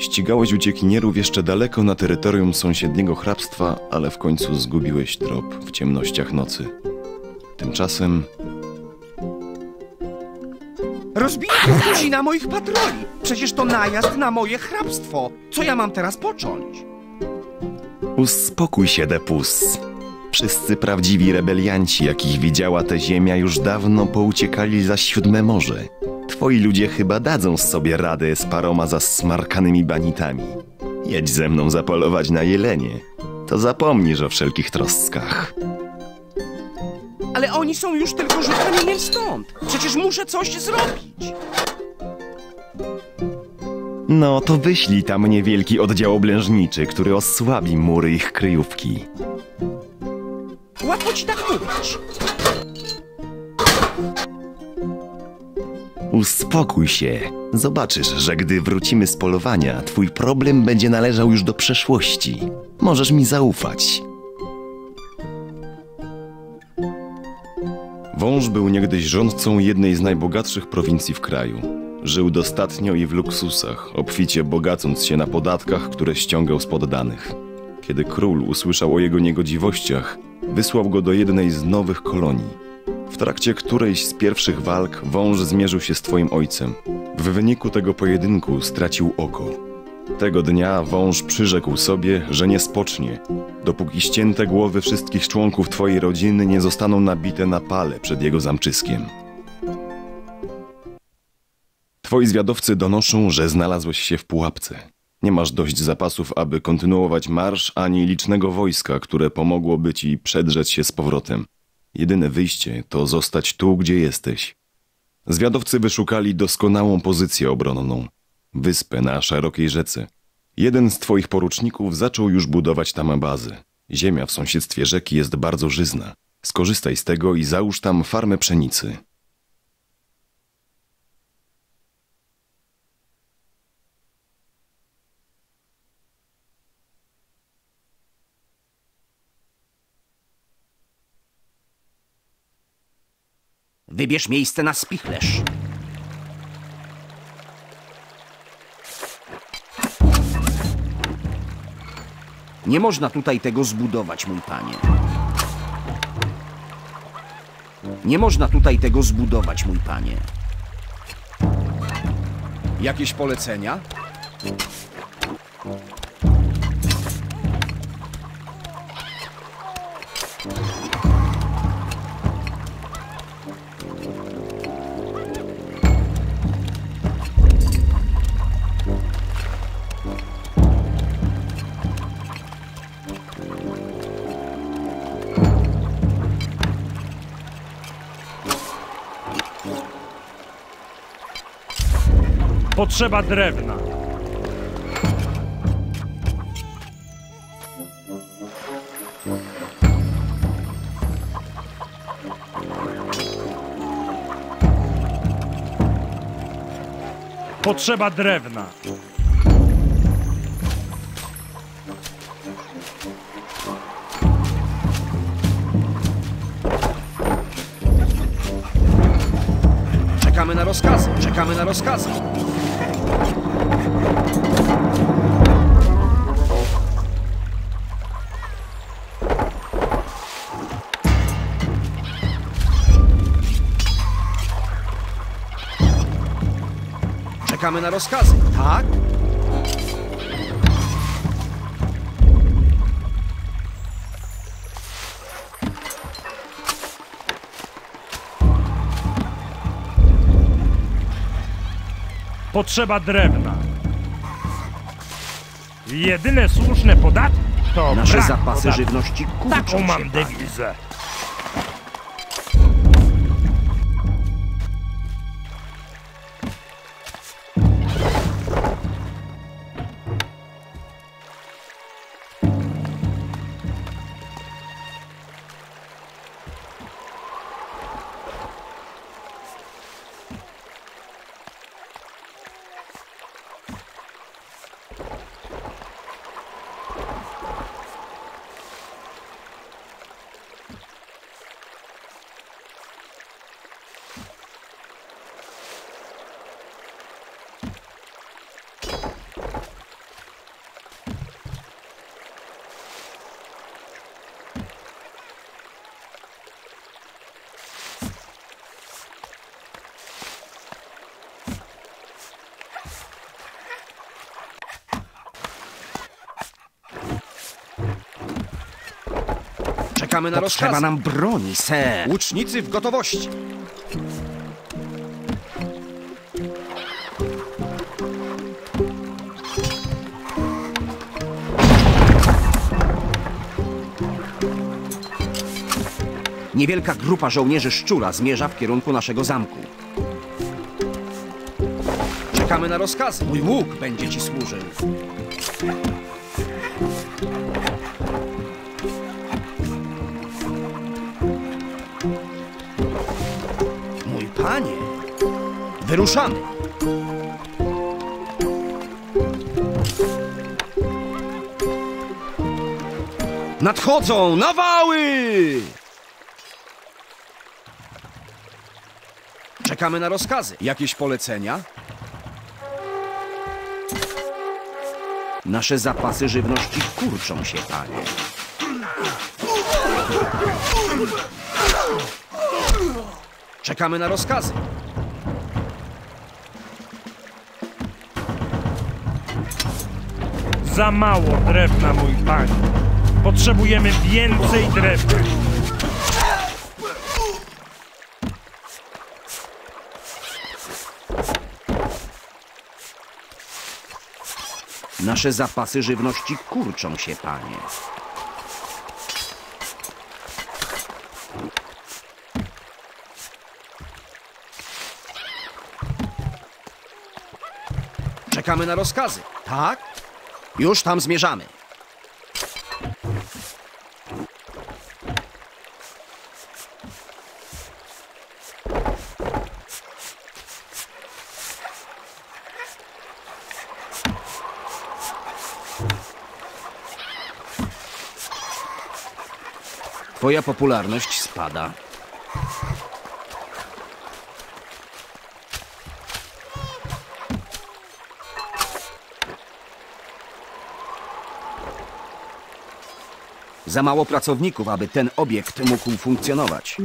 Ścigałeś uciekinierów jeszcze daleko na terytorium sąsiedniego hrabstwa, ale w końcu zgubiłeś trop w ciemnościach nocy. Tymczasem Rozbiłem tuzina moich patroli. Przecież to najazd na moje hrabstwo. Co ja mam teraz począć? Uspokój się, Depus. Wszyscy prawdziwi rebelianci, jakich widziała ta ziemia, już dawno pouciekali za siódme morze. Twoi ludzie chyba dadzą sobie radę z paroma zasmarkanymi banitami. Jedź ze mną zapolować na jelenie. To zapomnisz o wszelkich troskach. Ale oni są już tylko rzut kamieniem stąd. Przecież muszę coś zrobić. No to wyślij tam niewielki oddział oblężniczy, który osłabi mury ich kryjówki. Łatwo ci tak mówić. Uspokój się. Zobaczysz, że gdy wrócimy z polowania, twój problem będzie należał już do przeszłości. Możesz mi zaufać. Wąż był niegdyś rządcą jednej z najbogatszych prowincji w kraju. Żył dostatnio i w luksusach, obficie bogacąc się na podatkach, które ściągał z poddanych. Kiedy król usłyszał o jego niegodziwościach, wysłał go do jednej z nowych kolonii. W trakcie którejś z pierwszych walk wąż zmierzył się z twoim ojcem. W wyniku tego pojedynku stracił oko. Tego dnia wąż przyrzekł sobie, że nie spocznie, dopóki ścięte głowy wszystkich członków twojej rodziny nie zostaną nabite na pale przed jego zamczyskiem. Twoi zwiadowcy donoszą, że znalazłeś się w pułapce. Nie masz dość zapasów, aby kontynuować marsz, ani licznego wojska, które pomogłoby ci przedrzeć się z powrotem. Jedyne wyjście to zostać tu, gdzie jesteś. Zwiadowcy wyszukali doskonałą pozycję obronną wyspę na szerokiej rzece. Jeden z twoich poruczników zaczął już budować tam bazy. Ziemia w sąsiedztwie rzeki jest bardzo żyzna. Skorzystaj z tego i załóż tam farmę pszenicy. Wybierz miejsce na spichlerz. Nie można tutaj tego zbudować, mój panie. Nie można tutaj tego zbudować, mój panie. Jakieś polecenia? Potrzeba drewna. Potrzeba drewna. Czekamy na rozkazy, czekamy na rozkazy. Czekamy na rozkazy, tak? Potrzeba drewna. Jedyne słuszne podatki to Nasze brak zapasy podatku. żywności kurczą Taką się, mam panie. dewizę. Czekamy na Potrzeba rozkazy. nam broni, ser. Łucznicy w gotowości. Niewielka grupa żołnierzy szczura zmierza w kierunku naszego zamku. Czekamy na rozkazy. Mój łuk będzie ci służył. Wyruszamy. Nadchodzą nawały! Czekamy na rozkazy. Jakieś polecenia? Nasze zapasy żywności kurczą się, panie. Czekamy na rozkazy. Za mało drewna, mój panie. Potrzebujemy więcej drewna. Nasze zapasy żywności kurczą się, panie. Czekamy na rozkazy. Tak? Już tam zmierzamy. Twoja popularność spada. Za mało pracowników, aby ten obiekt mógł funkcjonować.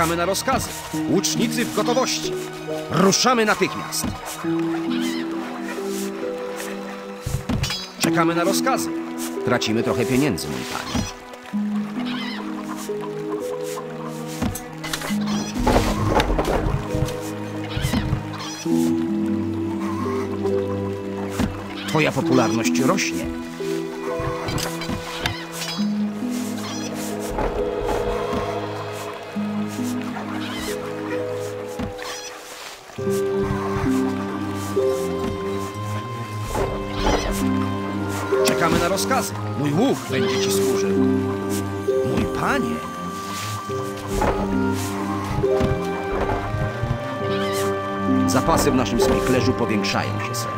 Czekamy na rozkazy. Łucznicy w gotowości. Ruszamy natychmiast. Czekamy na rozkazy. Tracimy trochę pieniędzy, mój panie. Twoja popularność rośnie. Rozkazy. Mój łuk będzie ci służył. Mój panie. Zapasy w naszym spichlerzu powiększają się, ser.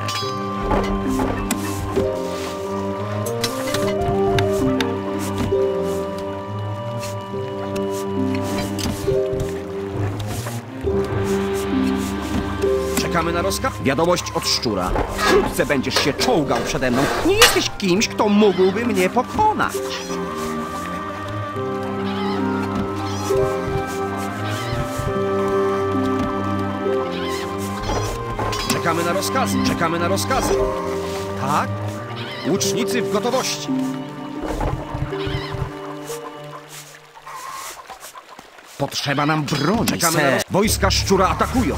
Czekamy na rozkaz. Wiadomość od szczura. Wkrótce będziesz się czołgał przede mną. Nie jesteś kimś, kto mógłby mnie pokonać. Czekamy na rozkazy. Czekamy na rozkazy. Tak? Łucznicy w gotowości. Potrzeba nam broni, Czekamy na roz... Wojska szczura atakują.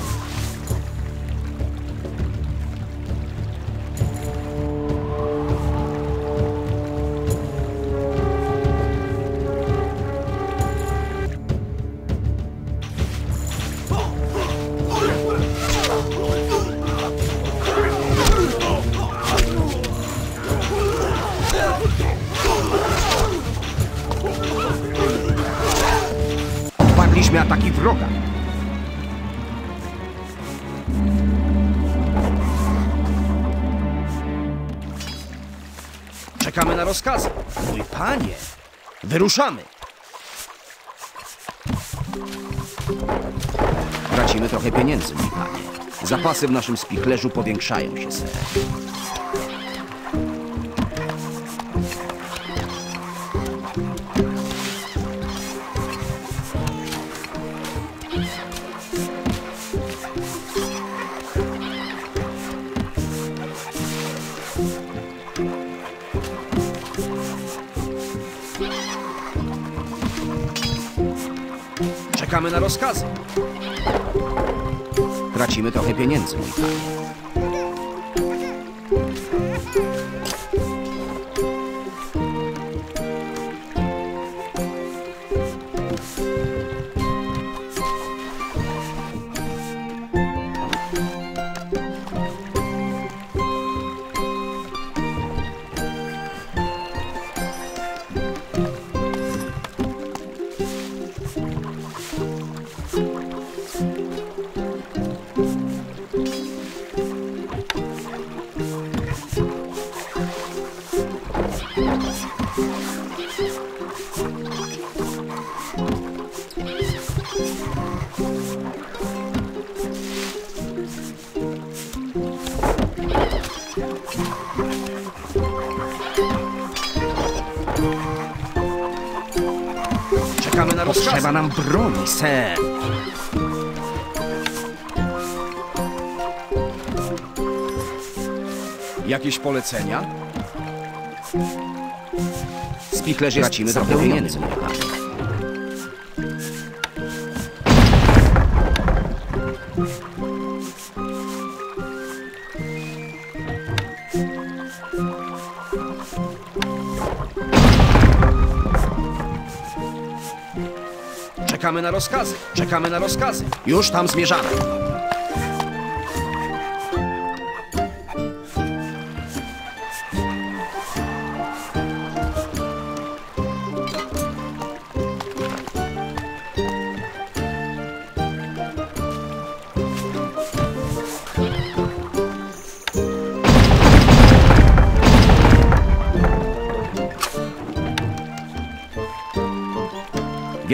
Rozpoczęliśmy ataki wroga. Czekamy na rozkazy. Mój panie, wyruszamy. Tracimy trochę pieniędzy, mój panie. Zapasy w naszym spichlerzu powiększają się. Czekamy na rozkazy. Tracimy trochę pieniędzy, mój panie. Potrzeba nam broni, ser. Jakieś polecenia? Spichlerz jest pieniędzy, mój panie. Czekamy na rozkazy. Czekamy na rozkazy. Już tam zmierzamy.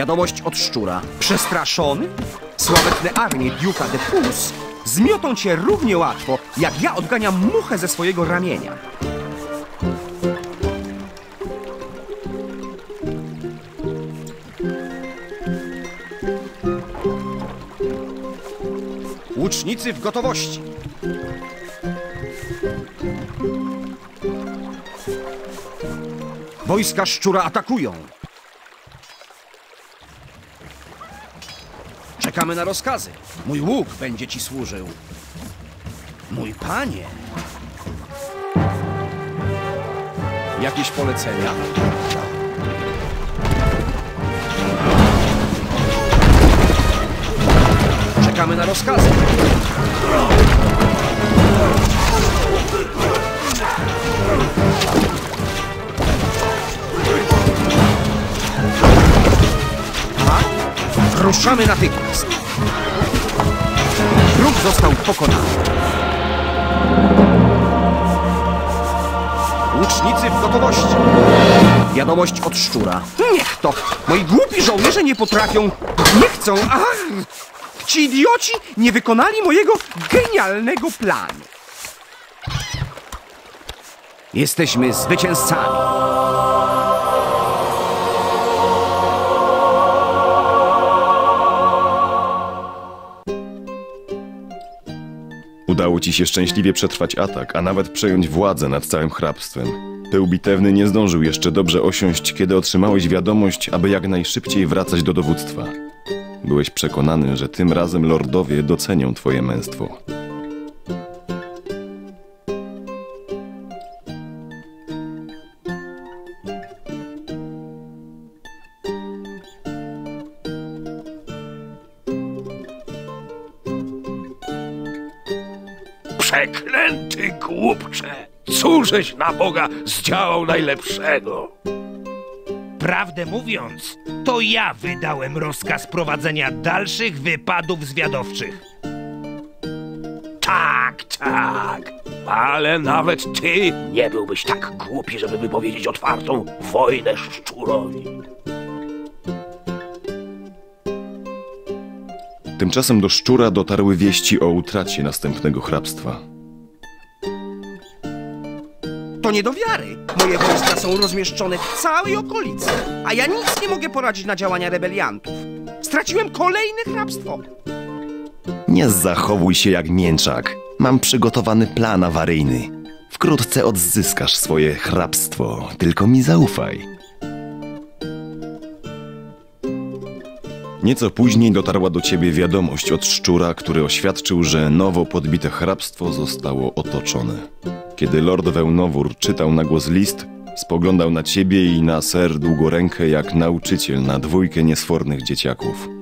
Wiadomość od szczura. Przestraszony? Sławetne armie Duke'a de Pus zmiotą cię równie łatwo, jak ja odganiam muchę ze swojego ramienia. Łucznicy w gotowości. Wojska szczura atakują. Czekamy na rozkazy. Mój łuk będzie ci służył. Mój panie. Jakieś polecenia? Czekamy na rozkazy. Ruszamy natychmiast. Wróg został pokonany. Łucznicy w gotowości. Wiadomość od szczura. Niech to! Moi głupi żołnierze nie potrafią, nie chcą, ach! Ci idioci nie wykonali mojego genialnego planu. Jesteśmy zwycięzcami. Udało ci się szczęśliwie przetrwać atak, a nawet przejąć władzę nad całym hrabstwem. Pył bitewny nie zdążył jeszcze dobrze osiąść, kiedy otrzymałeś wiadomość, aby jak najszybciej wracać do dowództwa. Byłeś przekonany, że tym razem lordowie docenią twoje męstwo. Cóżeś na Boga zdziałał najlepszego? Prawdę mówiąc, to ja wydałem rozkaz prowadzenia dalszych wypadów zwiadowczych. Tak, tak. Ale nawet ty nie byłbyś tak głupi, żeby wypowiedzieć otwartą wojnę szczurowi. Tymczasem do szczura dotarły wieści o utracie następnego hrabstwa. To nie do wiary. Moje wojska są rozmieszczone w całej okolicy, a ja nic nie mogę poradzić na działania rebeliantów. Straciłem kolejne hrabstwo. Nie zachowuj się jak mięczak. Mam przygotowany plan awaryjny. Wkrótce odzyskasz swoje hrabstwo, tylko mi zaufaj. Nieco później dotarła do ciebie wiadomość od szczura, który oświadczył, że nowo podbite hrabstwo zostało otoczone. Kiedy lord Wełnowór czytał na głos list, spoglądał na ciebie i na ser długorękę jak nauczyciel na dwójkę niesfornych dzieciaków.